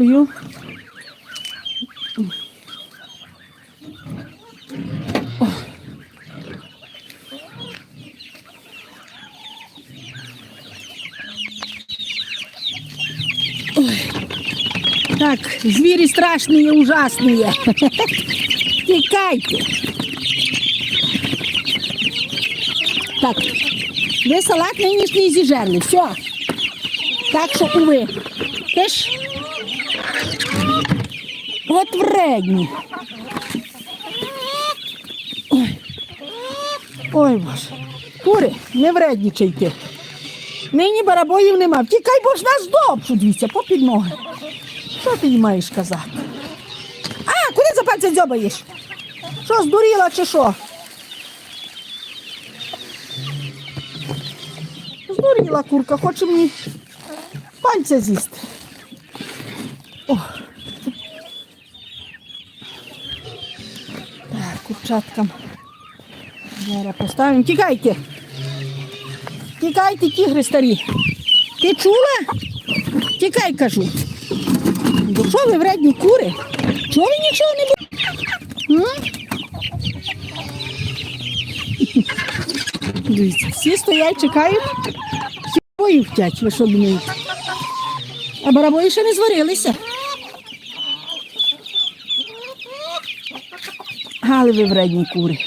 Ю. Ой. Так, звери страшные, ужасные. Тікайте. Так, ви салат нинішній зіжерли. Все. Так що уви. Теж. От вредні. Ой. Ой, боже. Кури, не вреднічайте. Нині барабоїв нема. Втікай, бо ж нас добчу, дивіться, попід ноги. Що ти їй маєш казати? А, куди за пальця дзьобаєш? Що, здуріла чи що? Здуріла курка, хоче мені пальця з'їсти. Так, курчаткам. Зараз поставимо. Тікайте. Тікайте, тігри старі. Ти чула? Тікай, кажу. Бо що ви вредні кури? Чого ви нічого не будете? Дивіться, всі стоять, чекають, всі бої втять, ви що думаєте? А барабої ще не зварилися. Але ви вредні кури.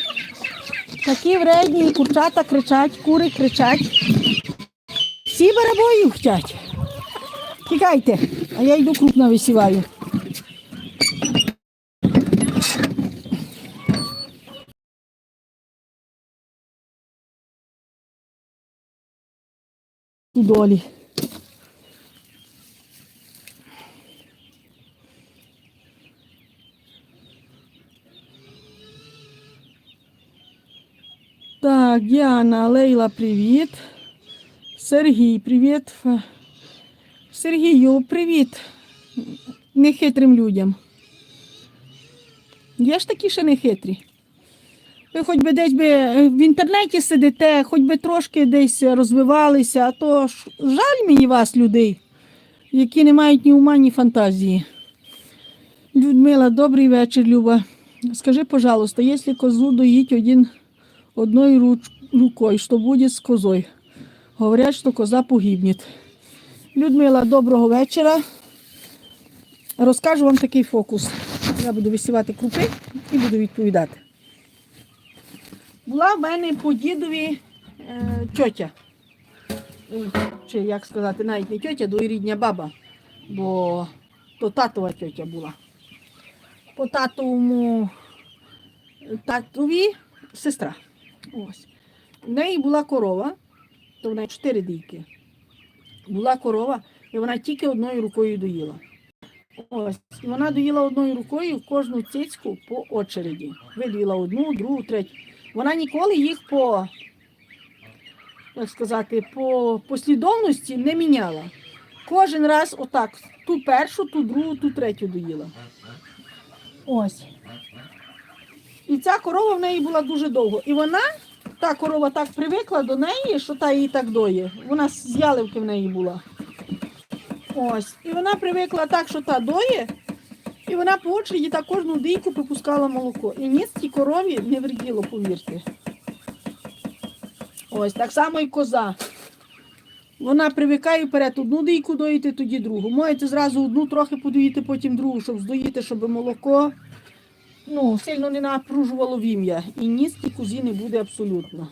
Такі вредні, курчата кричать, кури кричать. Всі барабої втять. Тікайте, а я йду крупно висіваю. Долі. Діана, Лейла, привіт. Сергій, привіт. Сергію, привіт. Нехитрим людям. Є ж такі ще нехитрі. Ви хоч би десь би е, в інтернеті сидите, хоч би трошки десь розвивалися, а то ж жаль мені вас, людей, які не мають ні ума, ні фантазії. Людмила, добрий вечір, Люба. Скажи, пожалуйста, якщо козу доїть один, одною руч- рукою, що буде з козою? Говорять, що коза погибнет. Людмила, доброго вечора. Розкажу вам такий фокус. Я буду висівати крупи і буду відповідати. Була в мене по дідові е, тьотя. Чи як сказати, навіть не тьотя, двоюрідня баба, бо то татова тьотя була. По татовому татові сестра. Ось. В неї була корова, то в неї чотири дійки. Була корова, і вона тільки одною рукою доїла. Ось, і вона доїла одною рукою кожну цицьку по очереді. Видоїла одну, другу, третю. Вона ніколи їх по, як сказати, по послідовності не міняла. Кожен раз отак, ту першу, ту другу, ту третю доїла. Ось. І ця корова в неї була дуже довго. І вона, та корова так привикла до неї, що та її так доє. Вона з яливки в неї була. Ось. І вона привикла так, що та доє, і вона по очереді так кожну дійку припускала молоко. І ніц тій корові не вреділо, повірте. Ось, так само і коза. Вона привикає вперед одну дійку доїти, тоді другу. Можете зразу одну трохи подоїти, потім другу, щоб здоїти, щоб молоко ну, сильно не напружувало вім'я. І ніц тій козі не буде абсолютно.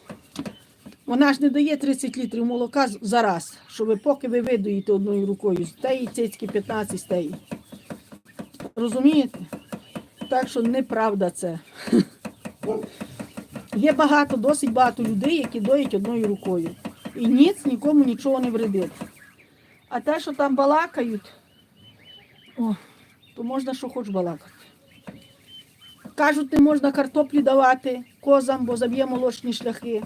Вона ж не дає 30 літрів молока за раз, ви поки ви видоїте одною рукою, з теї цицьки 15 з теї. Розумієте? Так що неправда це. Є багато, досить багато людей, які доять одною рукою. І ніц нікому нічого не вредить. А те, що там балакають, о, то можна що хоч балакати. Кажуть, не можна картоплі давати козам, бо заб'є молочні шляхи.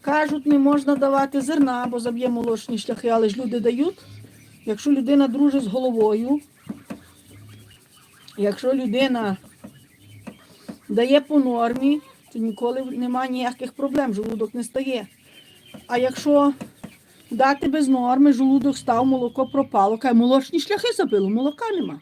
Кажуть, не можна давати зерна, бо заб'є молочні шляхи, але ж люди дають. Якщо людина дружить з головою, якщо людина дає по нормі, то ніколи немає ніяких проблем, желудок не стає. А якщо дати без норми, жолудок став, молоко пропало. Кай молочні шляхи забило, молока нема.